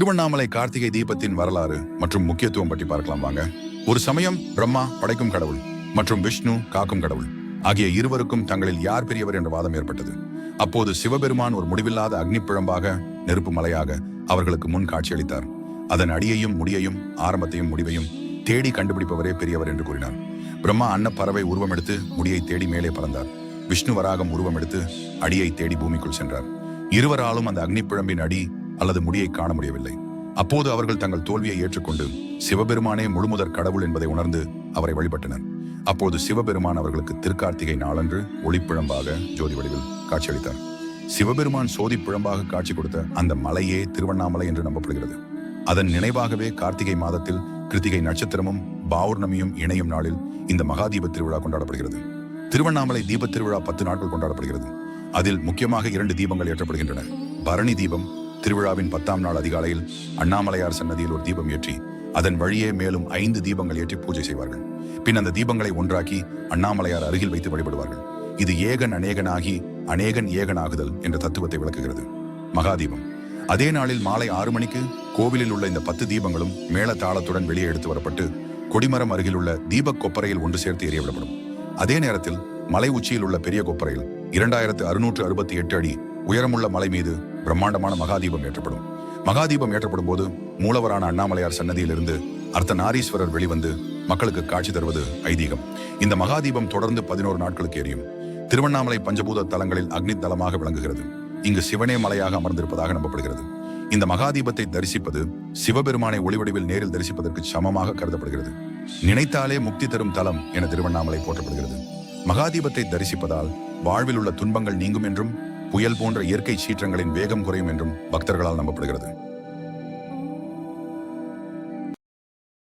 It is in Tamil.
திருவண்ணாமலை கார்த்திகை தீபத்தின் வரலாறு மற்றும் முக்கியத்துவம் பற்றி பார்க்கலாம் வாங்க. ஒரு சமயம் பிரம்மா படைக்கும் கடவுள் மற்றும் விஷ்ணு காக்கும் கடவுள். ஆகிய இருவருக்கும் தங்களில் யார் பெரியவர் என்ற வாதம் ஏற்பட்டது. அப்போது சிவபெருமான் ஒரு முடிவில்லாத அக்னிப்பிழம்பாக நெருப்பு மலையாக அவர்களுக்கு முன் காட்சியளித்தார். அதன் அடியையும் முடியையும் ஆரம்பத்தையும் முடிவையும் தேடி கண்டுபிடிப்பவரே பெரியவர் என்று கூறினார். பிரம்மா அன்னப்பறவை பறவை உருவம் எடுத்து முடியை தேடி மேலே பறந்தார். விஷ்ணு வராகம் உருவம் எடுத்து அடியை தேடி பூமிக்குள் சென்றார். இருவராலும் அந்த அக்னிப்பிழம்பின் அடி அல்லது முடியை காண முடியவில்லை. அப்போது அவர்கள் தங்கள் தோல்வியை ஏற்றுக்கொண்டு சிவபெருமானே முழுமுதற் கடவுள் என்பதை உணர்ந்து அவரை வழிபட்டனர். அப்போது சிவபெருமான் அவர்களுக்கு திருக்கார்த்திகை நாளன்று ஒளிப்பிழம்பாக ஜோதி வடிவில் காட்சியளித்தார். சிவபெருமான் சோதி பிழம்பாக காட்சி கொடுத்த அந்த மலையே திருவண்ணாமலை என்று நம்பப்படுகிறது. அதன் நினைவாகவே கார்த்திகை மாதத்தில் கிருத்திகை நட்சத்திரமும் பௌர்ணமியும் இணையும் நாளில் இந்த மகாதீப திருவிழா கொண்டாடப்படுகிறது. திருவண்ணாமலை தீபத் திருவிழா பத்து நாட்கள் கொண்டாடப்படுகிறது. அதில் முக்கியமாக இரண்டு தீபங்கள் ஏற்றப்படுகின்றன. பரணி தீபம் திருவிழாவின் பத்தாம் நாள் அதிகாலையில் அண்ணாமலையார் சன்னதியில் ஒரு தீபம் ஏற்றி அதன் வழியே மேலும் ஐந்து தீபங்கள் ஏற்றி பூஜை செய்வார்கள். பின் அந்த தீபங்களை ஒன்றாக்கி அண்ணாமலையார் அருகில் வைத்து வழிபடுவார்கள். இது ஏகன் அநேகனாகி அநேகன் ஏகனாகுதல் என்ற தத்துவத்தை விளக்குகிறது. மகாதீபம். அதே நாளில் மாலை ஆறு மணிக்கு கோவிலில் உள்ள இந்த பத்து தீபங்களும் மேள தாளத்துடன் வெளியே எடுத்து வரப்பட்டு கொடிமரம் அருகில் உள்ள தீபக் கொப்பரையில் ஒன்று சேர்த்து எரியவிடப்படும் அதே நேரத்தில் மலை உச்சியில் உள்ள பெரிய கொப்பரையில் இரண்டாயிரத்து அறுநூற்று அறுபத்தி எட்டு அடி உயரமுள்ள மலை மீது பிரம்மாண்டமான மகாதீபம் ஏற்றப்படும். மகாதீபம் ஏற்றப்படும் போது மூலவரான அண்ணாமலையார் சன்னதியிலிருந்து அர்த்தநாரீஸ்வரர் வெளிவந்து மக்களுக்கு காட்சி தருவது ஐதீகம். இந்த மகாதீபம் தொடர்ந்து பதினோரு நாட்களுக்கு எரியும் திருவண்ணாமலை பஞ்சபூத தலங்களில் அக்னி தலமாக விளங்குகிறது. இங்கு சிவனே மலையாக அமர்ந்திருப்பதாக நம்பப்படுகிறது. இந்த மகாதீபத்தை தரிசிப்பது சிவபெருமானை ஒளிவடிவில் நேரில் தரிசிப்பதற்கு சமமாக கருதப்படுகிறது. நினைத்தாலே முக்தி தரும் தலம் என திருவண்ணாமலை போற்றப்படுகிறது. மகாதீபத்தை தரிசிப்பதால் வாழ்வில் உள்ள துன்பங்கள் நீங்கும் என்றும் புயல் போன்ற இயற்கை சீற்றங்களின் வேகம் குறையும் என்றும் பக்தர்களால் நம்பப்படுகிறது.